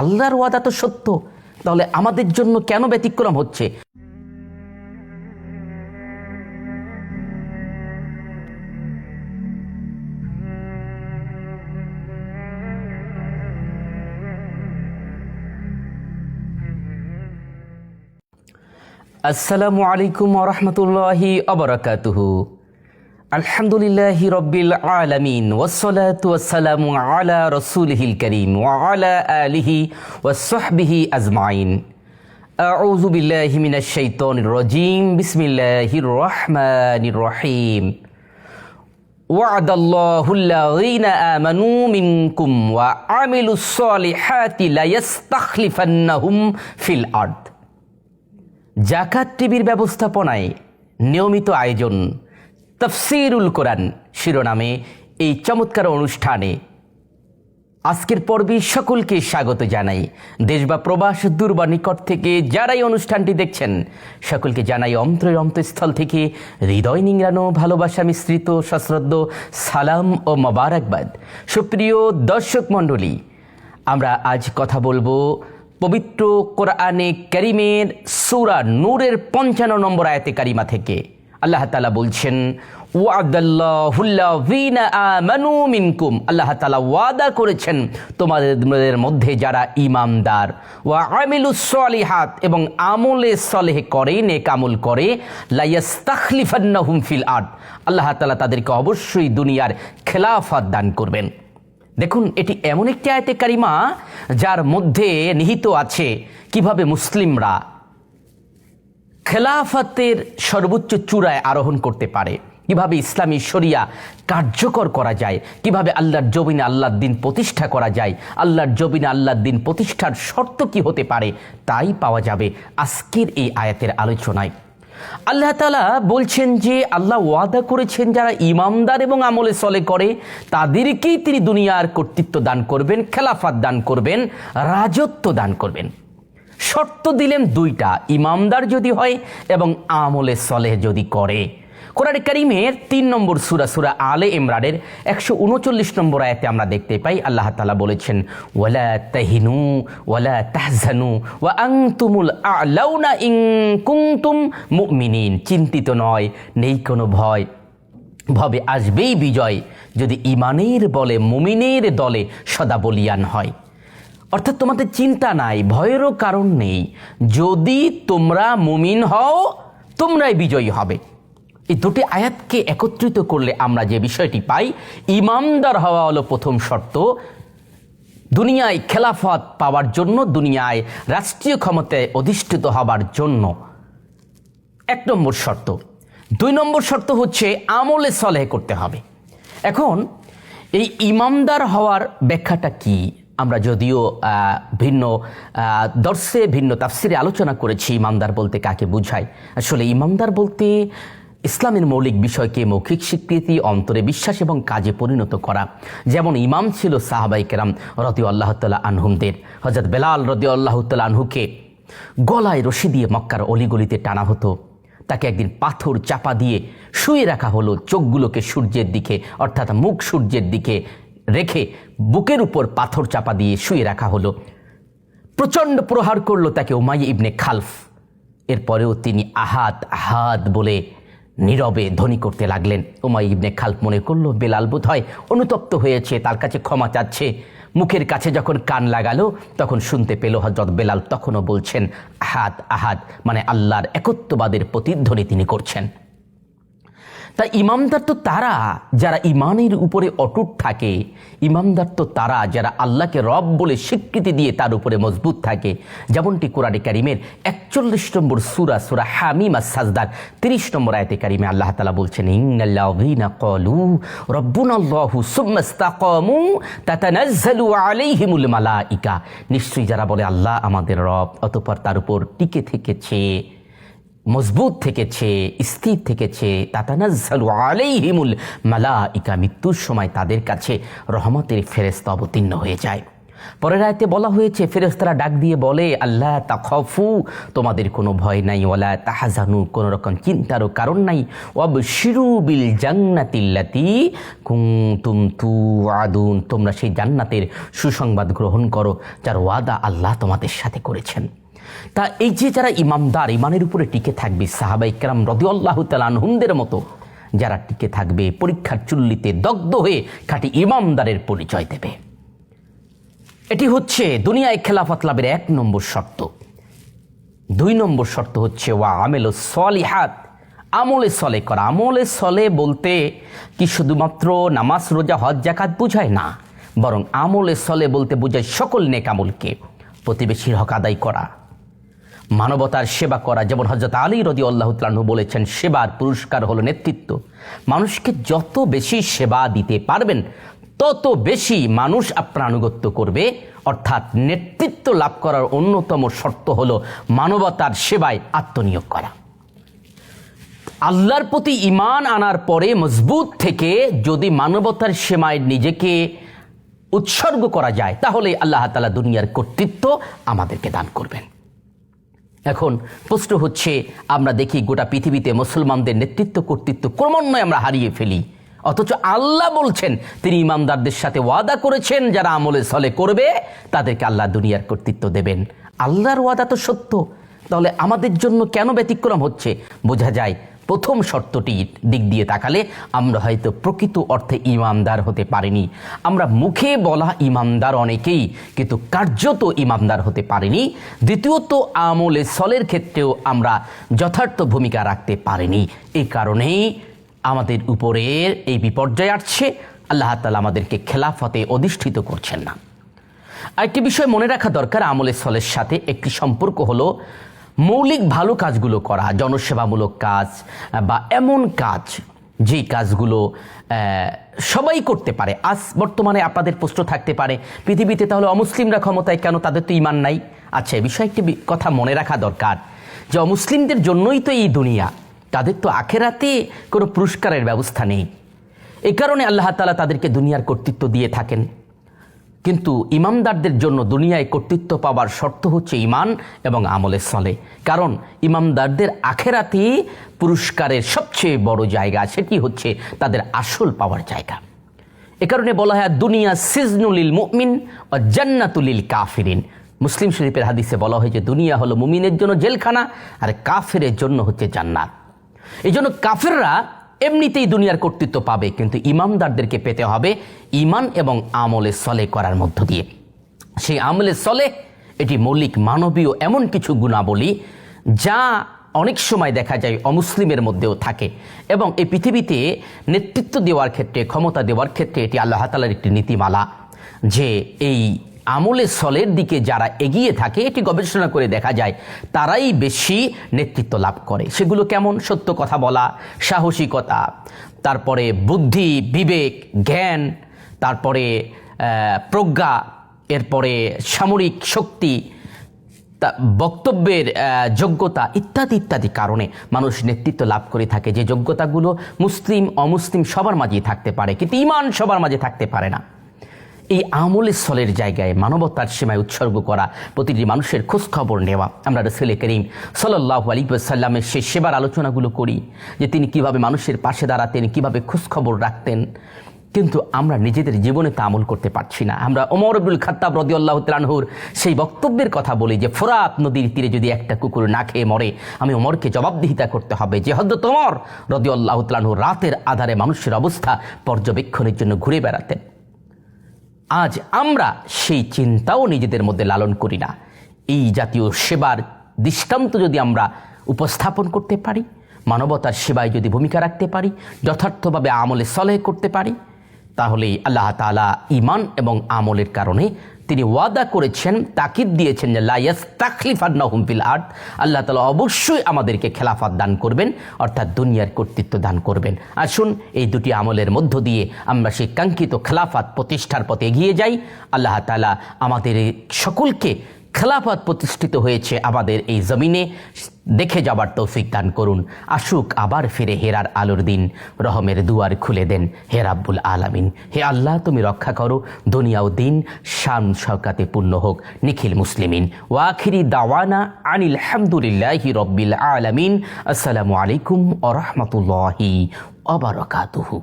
আল্লাহর ওয়াদা তো সত্য। তাহলে আমাদের জন্য কেন ব্যতিক্রম হচ্ছে? আসসালামু আলাইকুম রহমতুল্লাহি অবরাকাতুহু আলহামদুলিল্লাহি রব্বিল আলামিন ওয়াসসালাতু ওয়াসসালামু আলা রাসূলিহিল কারীম ওয়া আলা আলিহি ওয়াসহাবিহি আজমাইন আউযু বিল্লাহি মিনাশ শাইতানির রাজীম বিসমিল্লাহির রহমানির রহিম وعد الله الذين آمنوا منكم وعملوا الصالحات ليستخلفنهم في الأرض জাকাত টিভির ব্যবস্থাপনায় নিয়মিত আয়োজন তফসিরুল কোরআন শিরোনামে এই চমৎকার অনুষ্ঠানে আজকের পর্বে সকলকে স্বাগত জানাই। দেশ বা প্রবাস দূর বা নিকট থেকে যারাই অনুষ্ঠানটি দেখছেন, সকলকে জানাই অন্তরের অন্তঃস্থল থেকে হৃদয় নিংড়ানো, ভালোবাসা মিশ্রিত, সশ্রদ্ধ, সালাম ও মোবারকবাদ। সুপ্রিয় দর্শক মণ্ডলী, আমরা আজ কথা বলব পবিত্র কোরআনে করিমের সুরা নূরের পঞ্চান্ন নম্বর আয়াতে কারিমা থেকে। আল্লাহ তালা বলছেন মিনকুম। আল্লাহ তাআলা ওয়াদা করেছেন তোমাদের মধ্যে যারা ইমামদার ওয়া আমিলুস সলিহাত এবং আমলে সলেহ করে, নেক আমল করে লাইয়াস্তাখলিফান্নাহুম ফিল আরদ। আল্লাহ তাআলা তাদেরকে অবশ্যই দুনিয়ার খেলাফাত দান করবেন। দেখুন, এটি এমন একটি আয়তে কারিমা যার মধ্যে নিহিত আছে কীভাবে মুসলিমরা খেলাফতের সর্বোচ্চ চূড়ায় আরোহণ করতে পারে। কীভাবে ইসলামী শরিয়া কার্যকর করা যায়, কীভাবে আল্লাহর জবিনে আল্লাহর দিন প্রতিষ্ঠা করা যায়, আল্লাহর জবিনে আল্লাহর দিন প্রতিষ্ঠার শর্ত কি হতে পারে, তাই পাওয়া যাবে আজকের এই আয়াতের আলোচনায়। আল্লাহ তালা বলছেন যে, আল্লাহ ওয়াদা করেছেন যারা ইমামদার এবং আমলে চলে করে, তাদেরকেই তিনি দুনিয়ার কর্তৃত্ব দান করবেন, খেলাফাত দান করবেন, রাজত্ব দান করবেন। শর্ত দিলেন দুইটা ইমামদার যদি হয় এবং আমলে সলেহ যদি করে। কোরআন করিমের তিন নম্বর সুরা সুরা আলে ইমরানের একশো উনচল্লিশ নম্বর আয়াতে আমরা দেখতে পাই, আল্লাহ তালা বলেছেন, ওয়ালা তাহিনু ওয়ালা তাহজানু ওয়া আংতুমুল আলাউনা ইং কুংতুম মুমিনিন। চিন্তিত নয়, নেই কোনো ভয়। ভবে আসবেই বিজয়, যদি ইমানের বলে মুমিনের দলে সদা বলিয়ান হয়। অর্থাৎ তোমাদের চিন্তা নাই, ভয়েরও কারণ নেই। যদি তোমরা মুমিন হও, তোমরাই বিজয়ী হবে। এই দুটি আয়াতকে একত্রিত করলে আমরা যে বিষয়টি পাই, ইমামদার হওয়া হলো প্রথম শর্ত, দুনিয়ায় খেলাফত পাওয়ার জন্য, দুনিয়ায় রাষ্ট্রীয় ক্ষমতায় অধিষ্ঠিত হবার জন্য। এক নম্বর শর্ত। দুই নম্বর শর্ত হচ্ছে আমলে সলেহ করতে হবে। এখন, এই ইমামদার হওয়ার ব্যাখ্যাটা কি? আমরা যদিও ভিন্ন দর্শে ভিন্ন তাফসিরে আলোচনা করেছি, ইমামদার বলতে কাকে বুঝায়। আসলে ইমামদার বলতে ইসলামের মৌলিক বিষয়কে মৌখিক স্বীকৃতি, অন্তরে বিশ্বাস এবং কাজে পরিণত করা। যেমন ইমাম ছিল সাহাবাই কেরাম রদি আল্লাহ তাল্লাহ আনহুমদের। হজরত বেলাল রতি আল্লাহ তাল্লাহ আনহুকে গলায় রশি দিয়ে মক্কার অলিগলিতে টানা হতো। তাকে একদিন পাথর চাপা দিয়ে শুয়ে রাখা হলো চোখগুলোকে সূর্যের দিকে, অর্থাৎ মুখ সূর্যের দিকে রেখে বুকের উপর পাথর চাপা দিয়ে শুয়ে রাখা হলো। প্রচণ্ড প্রহার করল তাকে উমাই ইবনে খালফ। এরপরেও তিনি আহাত আহাত বলে নীরবে ধ্বনি করতে লাগলেন। উমাই ইবনে খালফ মনে করল, বেলাল বোধ হয় অনুতপ্ত হয়েছে, তার কাছে ক্ষমা চাচ্ছে। মুখের কাছে যখন কান লাগালো, তখন শুনতে পেল হজরত বেলাল তখনও বলছেন, আহাদ আহাত মানে আল্লাহর একত্ববাদের প্রতিধ্বনি তিনি করছেন। তা ইমামদার তো তারা, যারা ইমানের উপরে অটুট থাকে। ইমামদার তো তারা, যারা আল্লাহকে রব বলে স্বীকৃতি দিয়ে তার উপরে মজবুত থাকে। যেমনটি কোরআনে কারিমের একচল্লিশ নম্বর সুরা সুরা হামিমা সাজদার তিরিশ নম্বর আয়তে কারিমে আল্লাহ তালা বলছেন নিশ্চয়ই যারা বলে, আল্লাহ আমাদের রব, অতঃপর তার উপর টিকে থেকেছে মজবুত থেকেছে, স্থির থেকেছে। তাতানাজ্জালু আলাইহিমুল মালাইকা, মৃত্যুর সময় তাদের কাছে রহমতের ফেরেস্তা অবতীর্ণ হয়ে যায়। পরের আয়তে বলা হয়েছে ফেরেস্তারা ডাক দিয়ে বলে আল্লাহ তাখফু, তোমাদের কোনো ভয় নাই, ওয়ালা তাহাজানু, কোনো রকম চিন্তারও কারণ নাই। অব শিরু বিল জান্নাতিল্লাতি কুমতুম তু আদুন তোমরা সেই জান্নাতের সুসংবাদ গ্রহণ করো, যার ওয়াদা আল্লাহ তোমাদের সাথে করেছেন। তা এই যে যারা ইমামদার, ইমানের উপরে টিকে থাকবে, সাহাবাই কেরাম রদি আল্লাহ তালানহুমদের মতো, যারা টিকে থাকবে, পরীক্ষার চুল্লিতে দগ্ধ হয়ে খাঁটি ইমামদারের পরিচয় দেবে। এটি হচ্ছে দুনিয়ায় খেলাফত লাভের এক নম্বর শর্ত। দুই নম্বর শর্ত হচ্ছে, ওয়া আমেল সলিহাত, আমলে সলে করা। আমলে সলে বলতে কি শুধুমাত্র নামাজ, রোজা, হজ জাকাত বোঝায় না, বরং আমলে সলে বলতে বোঝায় সকল নেকামলকে প্রতিবেশীর হক আদায় করা। মানবতার সেবা করা। যেমন হজরত আলী রদি আল্লাহ তালু বলেছেন, সেবার পুরস্কার হলো নেতৃত্ব। মানুষকে যত বেশি সেবা দিতে পারবেন, তত বেশি মানুষ আপনার আনুগত্য করবে। অর্থাৎ নেতৃত্ব লাভ করার অন্যতম শর্ত হলো মানবতার সেবায় আত্মনিয়োগ করা। আল্লাহর প্রতি ইমান আনার পরে মজবুত থেকে যদি মানবতার সেমায় নিজেকে উৎসর্গ করা যায়, তাহলে আল্লাহ তালা দুনিয়ার কর্তৃত্ব আমাদেরকে দান করবেন। এখন প্রশ্ন হচ্ছে, আমরা দেখি গোটা পৃথিবীতে মুসলমানদের নেতৃত্ব কর্তৃত্ব ক্রমান্বয়ে আমরা হারিয়ে ফেলি। অথচ আল্লাহ বলছেন, তিনি ইমানদারদের সাথে ওয়াদা করেছেন, যারা আমলে সলে করবে, তাদেরকে আল্লাহ দুনিয়ার কর্তৃত্ব দেবেন। আল্লাহর ওয়াদা তো সত্য। তাহলে আমাদের জন্য কেন ব্যতিক্রম হচ্ছে? বোঝা যায় প্রথম শর্তটির দিক দিয়ে তাকালে আমরা হয়তো প্রকৃত অর্থে ইমামদার হতে পারিনি। আমরা মুখে বলা ইমামদার অনেকেই, কিন্তু কার্যত ইমামদার হতে পারিনি। দ্বিতীয়ত, আমলে সলের ক্ষেত্রেও আমরা যথার্থ ভূমিকা রাখতে পারিনি। এই কারণেই আমাদের উপরের এই বিপর্যয় আসছে। আল্লাহ তালা আমাদেরকে খেলাফতে অধিষ্ঠিত করছেন না। আরেকটি বিষয় মনে রাখা দরকার, আমলে সলের সাথে একটি সম্পর্ক হলো মৌলিক ভালো কাজগুলো করা, জনসেবামূলক কাজ বা এমন কাজ, যে কাজগুলো সবাই করতে পারে। আজ বর্তমানে আপনাদের প্রশ্ন থাকতে পারে, পৃথিবীতে তাহলে অমুসলিমরা ক্ষমতায় কেন? তাদের তো ইমান নাই। আচ্ছা এ বিষয়ে একটি কথা মনে রাখা দরকার, যে অমুসলিমদের জন্যই তো এই দুনিয়া, তাদের তো আখেরাতে কোনো পুরস্কারের ব্যবস্থা নেই। এই কারণে আল্লাহ তালা তাদেরকে দুনিয়ার কর্তৃত্ব দিয়ে থাকেন। কিন্তু ইমামদারদের জন্য দুনিয়ায় কর্তৃত্ব পাওয়ার শর্ত হচ্ছে ইমান এবং আমলে চলে কারণ ইমামদারদের আখেরাতি পুরস্কারের সবচেয়ে বড় জায়গা সেটি হচ্ছে তাদের আসল পাওয়ার জায়গা। এ কারণে বলা হয়, দুনিয়া সিজনুলিল মুমিন ও জান্নাতুলিল কাফিরিন। মুসলিম শরীফের হাদিসে বলা হয়েছে দুনিয়া হলো মুমিনের জন্য জেলখানা আর কাফেরের জন্য হচ্ছে জান্নাত। এই জন্য কাফেররা এমনিতেই দুনিয়ার কর্তৃত্ব পাবে, কিন্তু ইমামদারদেরকে পেতে হবে ইমান এবং আমলে সলে করার মধ্য দিয়ে। সেই আমলে সলে এটি মৌলিক, মানবীয় এমন কিছু গুণাবলী যা অনেক সময় দেখা যায় অমুসলিমের মধ্যেও থাকে এবং এই পৃথিবীতে নেতৃত্ব দেওয়ার ক্ষেত্রে, ক্ষমতা দেওয়ার ক্ষেত্রে এটি আল্লাহ তালার একটি নীতিমালা যে এই আমলে সলের দিকে যারা এগিয়ে থাকে, এটি গবেষণা করে দেখা যায়, তারাই বেশি নেতৃত্ব লাভ করে। সেগুলো কেমন? সত্য কথা বলা, সাহসিকতা, তারপরে বুদ্ধি, বিবেক, জ্ঞান, তারপরে প্রজ্ঞা, এরপরে সামরিক শক্তি বক্তব্যের যোগ্যতা ইত্যাদি ইত্যাদি কারণে মানুষ নেতৃত্ব লাভ করে থাকে। যে যোগ্যতাগুলো মুসলিম, অমুসলিম সবার মাঝেই থাকতে পারে, কিন্তু ইমান সবার মাঝে থাকতে পারে না। এই আমলে সলের জায়গায় মানবতার সীমায় উৎসর্গ করা প্রতিটি মানুষের খোঁজখবর নেওয়া। আমরা রসুল করিম সাল্লাহ আলিবাসাল্লামের সেই সেবার আলোচনাগুলো করি যে তিনি কীভাবে মানুষের পাশে দাঁড়াতেন, কীভাবে খোঁজখবর রাখতেন। কিন্তু আমরা নিজেদের জীবনে তা আমল করতে পারছি না। আমরা ওমর আব্দুল খাত্তাব রদিউল্লাহ তালানহুর সেই বক্তব্যের কথা বলি যে, ফোরাত নদীর তীরে যদি একটা কুকুর না খেয়ে মরে, আমি ওমরকে জবাবদিহিতা করতে হবে। যে হদ্দ তোমার রদিউল্লাহ তালানহু রাতের আধারে মানুষের অবস্থা পর্যবেক্ষণের জন্য ঘুরে বেড়াতেন। আজ আমরা সেই চিন্তাও নিজেদের মধ্যে লালন করি না। এই জাতীয় সেবার দৃষ্টান্ত যদি আমরা উপস্থাপন করতে পারি, মানবতার সেবায় যদি ভূমিকা রাখতে পারি, যথার্থভাবে আমলে সলেহ করতে পারি তাহলেই আল্লাহ তালা ইমান এবং আমলের কারণে তিনি ওয়াদা করেছেন, তাকিদ দিয়েছেন যে লাইয়াস তাকলিফার নহমফিল আর্থ আল্লাহ তালা অবশ্যই আমাদেরকে খেলাফাত দান করবেন, অর্থাৎ দুনিয়ার কর্তৃত্ব দান করবেন। আসুন, এই দুটি আমলের মধ্য দিয়ে আমরা সেই কাঙ্ক্ষিত খেলাফত প্রতিষ্ঠার পথে এগিয়ে যাই। আল্লাহ তালা আমাদের সকলকে খেলাফত প্রতিষ্ঠিত হয়েছে আমাদের এই জমিনে। দেখে যাবার তৌফিক দান করুন। আসুক আবার ফিরে হেরার আলোর দিন। রহমের দুয়ার খুলে দেন হে রাব্বুল আলামিন। হে আল্লাহ, তুমি রক্ষা করো। দুনিয়া ও দিন শান শওকাতে পূর্ণ হোক। নিখিল মুসলিমিন। ওয়াখিরি দাওয়ানা আনিল হামদুলিল্লাহি রব্বিল আলামিন। আসসালামু আলাইকুম ওয়া রাহমাতুল্লাহি ওয়া বারাকাতুহু।